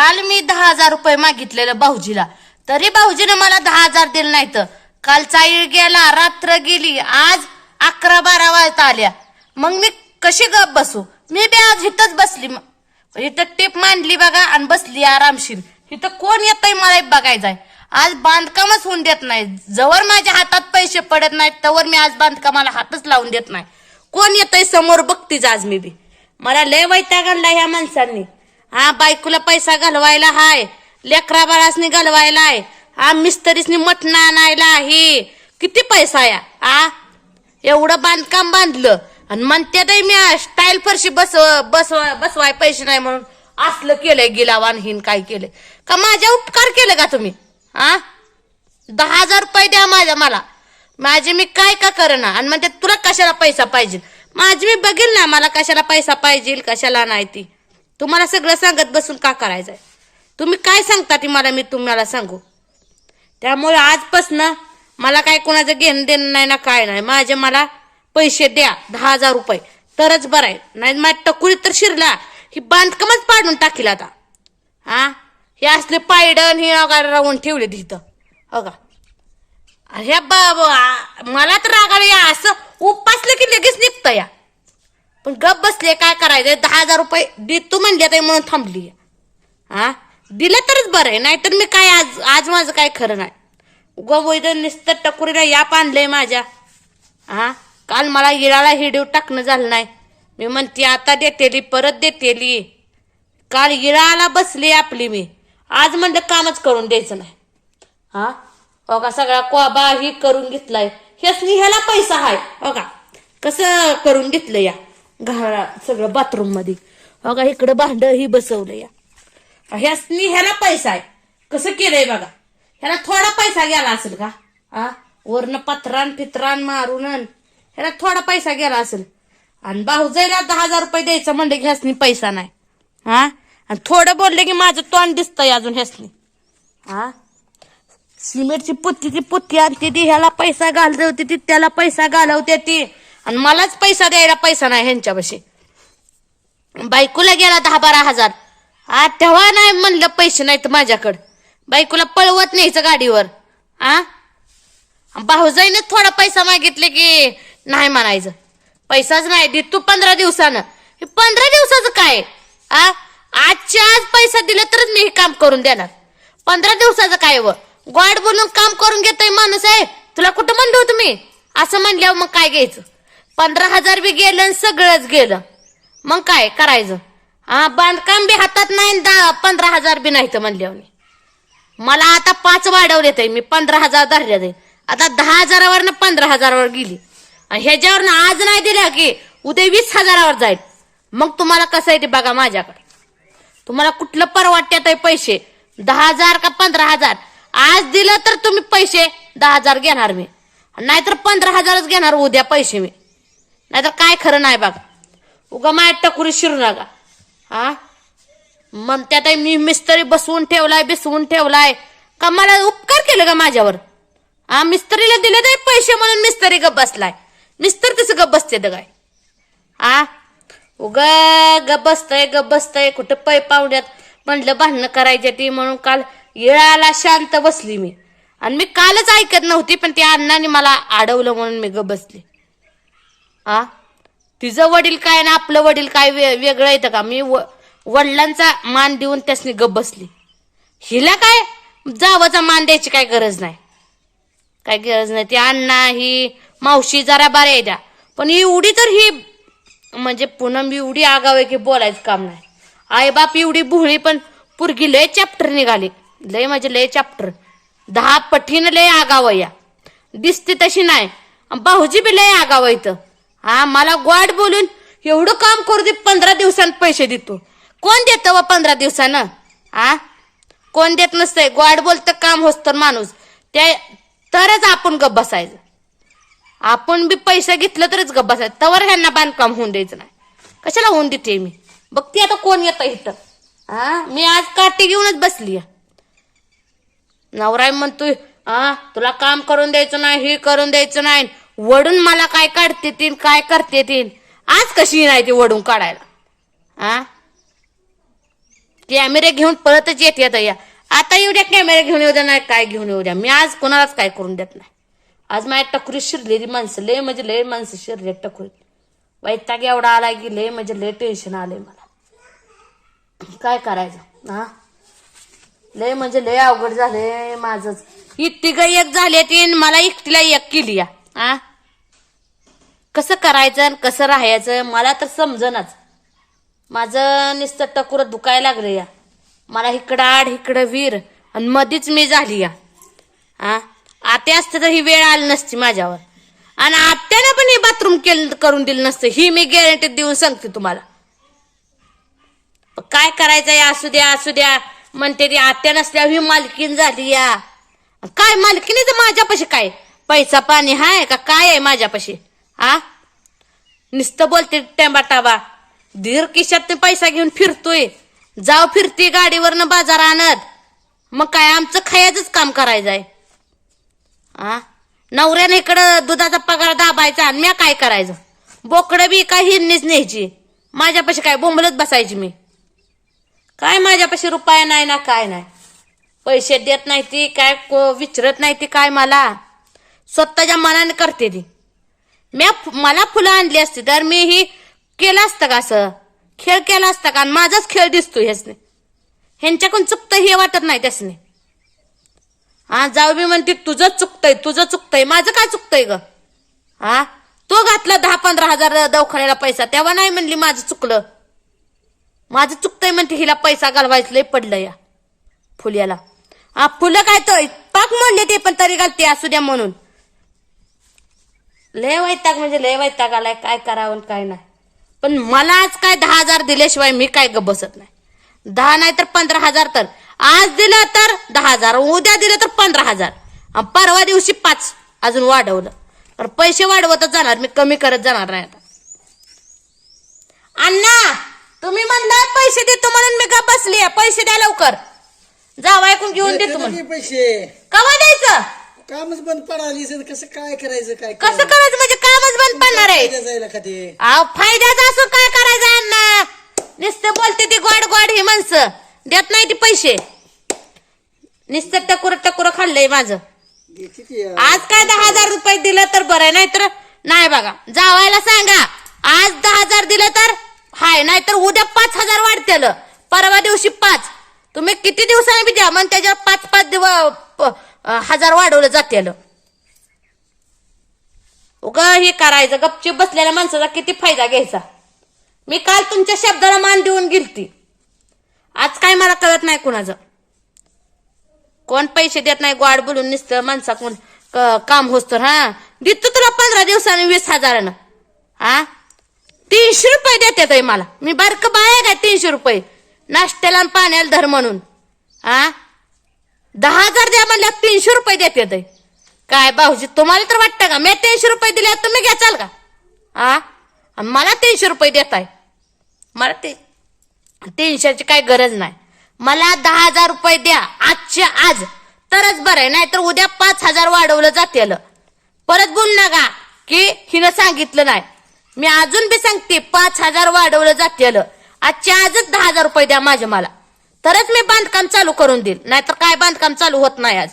काल मी दहा हजार रुपये मागितलेलं भाऊजीला. तरी भाऊजीनं मला दहा हजार दिले नाहीत. कालचा चाळी गेला रात्र गेली आज अकरा बारा वाजता आल्या. मग मी कशी गप बसू? मी बी आज इथंच बसली इथं टेप मांडली बघा आणि बसली आरामशीर इथं कोण येतंय मला बघायचंय आज बांधकामच होऊन देत नाही. जवळ माझ्या हातात पैसे पडत नाहीत तवर मी आज बांधकामाला हातच लावून देत नाही. कोण येतंय समोर बघतीच आज मी बी. मला लय वैताग आणला ह्या माणसांनी. हा बायकोला पैसा घालवायला हाय. लेकरा बाळासनी घालवायला आहे हा मिस्त्रीसनी मटण आणायला आहे. किती पैसा या? आ? एवढं बांधकाम बांधलं. आणि म्हणते मी स्टाईल फरशी बस बसवाय बसवाय पैसे नाही म्हणून असलं केलंय गिलावान हिन काय केलंय. का माझ्या उपकार केले का तुम्ही? हा दहा हजार रुपये द्या माझ्या मला. माझे मी काय का करणार आणि म्हणते तुला कशाला पैसा पाहिजे? माझी मी बघेल ना मला कशाला पैसा पाहिजे कशाला नाही ती. तुम्हाला सगळं सांगत बसून का करायचंय? तुम्ही काय सांगता ती मला मी तुम्हाला सांगू? त्यामुळे आजपासनं मला काय कोणाचं घेणं देणं नाही ना काय नाही. माझे मला पैसे द्या दहा हजार रुपये. तरच बरं आहे. नाही माझ्या टकुरी तर शिरला. ही बांधकामच पाडून टाकील आता. हा हे असले पायडन हे वगैरे राहून ठेवले तिथं हो का ह्या बा मला तर रागाला या. असं उपासलं की लगेच निघतं या. पण गप बसले काय करायचं दहा हजार रुपये देतो म्हणले ते म्हणून थांबली. हा? दिलं तरच बरं आहे नाहीतर मी काय आज आज माझं काय खरं नाही. उगा निस्तर टकुरीला याप आणलंय माझ्या. हा? काल मला इराला हिडीव टाकणं झालं नाही. मी म्हणते आता देतेली परत देतेली. काल इराला बसली आपली मी. आज म्हणलं कामच करून द्यायचं नाही. हा? हो का सगळा कोबा ही करून घेतलाय. ह्यासनी ह्याला पैसा हाय. हो का कसं करून घेतलं या? घरा सगळं बाथरूममध्ये बघा इकडं भांड ही बसवलं या. ह्यासनी ह्याला पैसा आहे. कसं केलंय बघा. ह्याला थोडा पैसा गेला असेल का? आ वरनं पत्रान फित्रान मारून ह्याला थोडा पैसा गेला असेल. आणि भाऊजाईला दहा हजार रुपये द्यायचं म्हणलं की ह्यासनी पैसा नाही. हा आणि थोडं बोलले की माझं तोंड दिसतंय अजून ह्यासनी. हा सिमेंटची पुत्ती ती पुत्ती आणते ती ह्याला पैसा घालवते ती त्याला पैसा घालवते ती. आणि मलाच पैसा द्यायला पैसा नाही ह्यांच्यापाशी. बायकोला गेला दहा बारा हजार. आ तेव्हा नाही म्हणलं पैसे नाहीत माझ्याकडं. बायकोला पळवत न्यायचं गाडीवर. आ? भाऊजाईने थोडा पैसा मागितले की नाही म्हणायचं. पैसाच नाही दे तू पंधरा दिवसानं. हे पंधरा दिवसाचं काय? आ? आजच्या आज पैसा दिला तरच मी हे काम करून देणार. पंधरा दिवसाचं काय व? गॉड बोलून काम करून घेतोय माणूस आहे. तुला कुठं म्हणलो तुम्ही असं म्हणल्यावर मग काय घ्यायचं? पंधरा हजार बी गेलं आणि सगळंच गेलं. मग काय करायचं? हा बांधकाम बी हातात नाही दहा पंधरा हजार बी नाही तर म्हणल्यावर मला आता पाच वाढवले ते मी पंधरा हजार धरले ते. आता दहा हजारावर पंधरा हजारावर गेली. आणि ह्याच्यावर आज नाही दिल्या की उद्या वीस हजारावर जाईल. मग तुम्हाला कसं आहे ते बघा माझ्याकडे. तुम्हाला कुठलं परवडत्यात आहे पैसे? दहा हजार का पंधरा हजार? आज दिलं तर तुम्ही पैसे दहा हजार घेणार मी. नाहीतर पंधरा हजारच घेणार उद्या पैसे मी. नाहीतर काय खरं नाही बघा उगा माझ्या टकुरी शिरू नका. हा? मग मी मिस्त्री बसवून ठेवलाय बिसवून ठेवलाय. का मला उपकार केलं का माझ्यावर? हा मिस्त्रीला दिले ते पैसे म्हणून मिस्त्री गप बसलाय. मिस्तर तसं गप बसते काय? आ उग गप बसतय गप बसतय कुठं पै पावड्यात म्हणलं भांडणं करायच्या ती म्हणून काल येळाला शांत बसली मी. आणि मी कालच ऐकत नव्हती पण त्या अण्णाने मला अडवलं म्हणून मी गप बसली. आ? तिचं वडील काय ना आपलं वडील काय वे- वेगळं येतं का? मी व- वडिलांचा मान देऊन त्यासनी गप बसली. हिला काय? जावाचा मान द्यायची काय गरज नाही. काय गरज नाही. ती अण्णा ही मावशी जरा बऱ्या आहे पण एवढी तर ही म्हणजे पूनम एवढी आगाव आहे की बोलायचं काम नाही. आई बाप एवढी भुळी पण पुरगी लय चॅप्टर निघाली. लय म्हणजे लय चॅप्टर दहा पठीनं लय आगाव या. दिसते तशी नाही. भाऊजी बी लय आगाव इथं. हा मला गोड बोलून एवढं काम करू दे पंधरा दिवसांत पैसे देतो. कोण देतं व पंधरा दिवसानं? हा? कोण देत नसतंय. गोड बोलतं काम होतं माणूस. ते तरच आपण गप बसायचं. आपण बी पैसे घेतलं तरच गप बसायचं. तवर ह्यांना बांधकाम होऊन द्यायचं नाही. कशाला होऊन देते मी? बघते आता कोण येतं इथं? हा? मी आज काठी घेऊनच बसली नवराय म्हणतोय हा तुला काम करून द्यायचं नाही हे करून द्यायचं नाही. वडून मला काय काढतेतील काय करते आज कशी नाही ती वडून काढायला. आ? कॅमेरे घेऊन परतच येत येत या. आता येऊ द्या कॅमेरे घेऊन येऊ द्या नाही काय घेऊन येऊ द्या. मी आज कोणालाच काय करून देत नाही. आज माझ्या टकरीत शिरलेली माणसं लय म्हणजे लय माणसं शिरले टकरी वैताग एवढा आला की लय म्हणजे लय टेन्शन आलंय मला. काय करायचं? हा लय म्हणजे लय अवघड झालंय माझंच. इतकी एक झाली ती आणि मला एकटीला एक केली या. आ? कसं करायचं आणि कसं राहायचं मला तर समजनाच माझं नुसतं टकुर दुखायला लागलं या. मला इकडं आड इकडं वीर आणि मधीच मी झाली या. हा आत्या असते तर ही वेळ आली नसती माझ्यावर. आणि आत्याने पण हे बाथरूम केलं करून दिलं नसतं. ही मी गॅरंटी देऊन सांगते तुम्हाला. काय करायचं या? असू द्या असू द्या. म्हणते ती आत्या नसल्या ही मालकीन झाली या. काय मालकीनीच माझ्यापाशी काय? पैसा पाणी हाय का? काय आहे माझ्यापाशी? आ? नुसतं बोलते टेंबा टाबा धीर किशात पैसा घेऊन फिरतोय. जाव फिरते गाडीवरनं बाजार आणत. मग काय आमचं खायचंच काम करायचं आहे आ? नवऱ्याने इकडं दुधाचा पगार दाबायचा आणि म्या काय करायचं? बोकडं बी काय हिरणीच न्यायची. माझ्यापाशी काय बोंबलत बसायची मी? काय माझ्यापाशी रुपया नाही ना काय नाही? पैसे देत नाही ती काय को- विचारत नाही ती काय मला? स्वतःच्या मनाने करते ती. म्या मला फुलं आणली असती तर मी ही केलं असतं का असं? खेळ केला असता का? आणि माझाच खेळ दिसतो ह्याचने ह्यांच्याकडून चुकतं हे वाटत नाही त्यासने. हा जाऊ मी म्हणते तुझं चुकतंय तुझं चुकतंय माझं काय चुकतंय ग? हा तो घातला दहा पंधरा हजार दवाखान्याला पैसा तेव्हा नाही म्हणली माझं चुकलं. माझं चुकतंय म्हणते हिला पैसा घालवायचं पडलं या फुल्याला. हा फुलं काय तर पाक म्हणले ते पण तरी घालते असू द्या म्हणून. लय वैताग म्हणजे लय वैताग आलाय काय करावं काय नाही. पण मला आज काय दहा हजार दिल्याशिवाय मी काय ग बसत नाही. दहा नाही तर पंधरा हजार तर. आज दिलं तर दहा हजार उद्या दिलं तर पंधरा हजार. परवा दिवशी पाच अजून वाढवलं. तर पैसे वाढवतच जाणार मी कमी करत जाणार नाही आता. अण्णा तुम्ही म्हणला पैसे देतो म्हणून मी का बसली पैसे द्या लवकर. जावा ऐकून घेऊन देतो पैसे? कवा द्यायचं? कामच बंद पडाली सर कसं काय करायचं काय कसं करायचं? म्हणजे कामच बंद पडणार आहे? जायला खाते अहो फायद्याचं असून काय करायचं अण्णा? नुसतं बोलते ती गोड गोड ही माणसं. देत नाही ती पैसे. नुसतं टकुर टकुर खाल्लंय माझं. देते आज काय दहा हजार रुपये दिलं तर बरं आहे नाहीतर नाही बघा. जावायला सांगा आज दहा हजार दिलं तर हाय नाहीतर उद्या पाच हजार वाढतेल. परवा दिवशी पाच. तुम्ही किती दिवसांनी बी द्या मग त्याच्यावर पाच पाच दिवस हजार वाढवलं जात्यालं. उगा हे करायचं गपचूप बसलेल्या माणसाचा किती फायदा घ्यायचा? मी काल तुमच्या शब्दाला मान देऊन गेलती. आज काय मला कळत नाही कुणाचं. कोण पैसे देत नाही गोड बोलून नुसतं माणसा कोण क- काम होत तर हा? देतो तुला पंधरा दिवसांनी वीस हजारानं. हा तीनशे रुपये देतात आहे मला. मी बारक बाय काय तीनशे रुपये? नाश्त्याला पाण्याला धर म्हणून. हा दहा हजार द्या म्हणल्या तीनशे रुपये देतात ते काय भाऊजी तुम्हाला तर वाटतं का? मी तीनशे रुपये दिले तुम्ही घ्याचाल का? हा आणि मला तीनशे रुपये देत आहे मला ते तीनशेची काय गरज नाही. मला दहा हजार रुपये द्या आजच्या आज. तरच बरं आहे नाहीतर उद्या पाच हजार वाढवलं जातेल. परत बोल ना का की हिनं सांगितलं नाही. मी अजून बी सांगते पाच हजार वाढवलं जातेल. आजच्या आजच दहा हजार रुपये द्या माझे मला. तरच मी बांधकाम चालू करून देईल. नाहीतर काय बांधकाम चालू होत नाही आज?